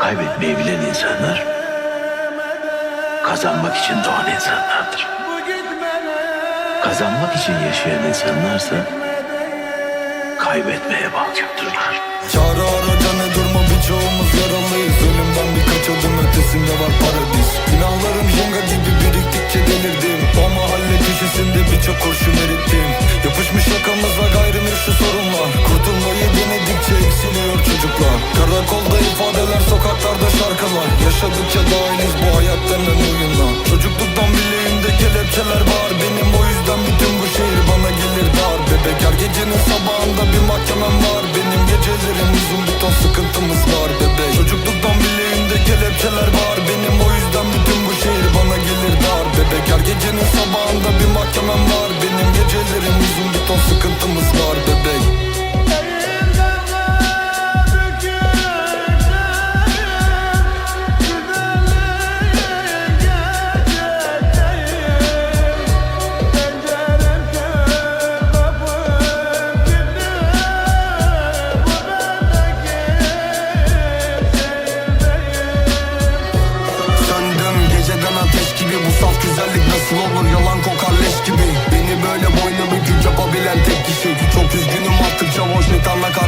Kaybetmeyi bilen insanlar kazanmak için doğan insanlardır. Kazanmak için yaşayan insanlarsa kaybetmeye mahkumdurlar. Çare araca ne durma birçoğumuz şarkılar Yaşadıkça dahiliz bu hayat denen oyuna Çocukluktan bileğimde kelepçeler var. Benim o yüzden bütün bu şehir bana gelir dar. Bebek her gecenin sabahında bir mahkemem var. Benim gecelerim uzun bir ton sıkıntımız var bebek. Çocukluktan bileğimde Nasıl olur yalan kokar leş gibi? Beni böyle boynumu güç yapabilen tek kişi. Çok üzgünüm artık çavuş şeytanla karşı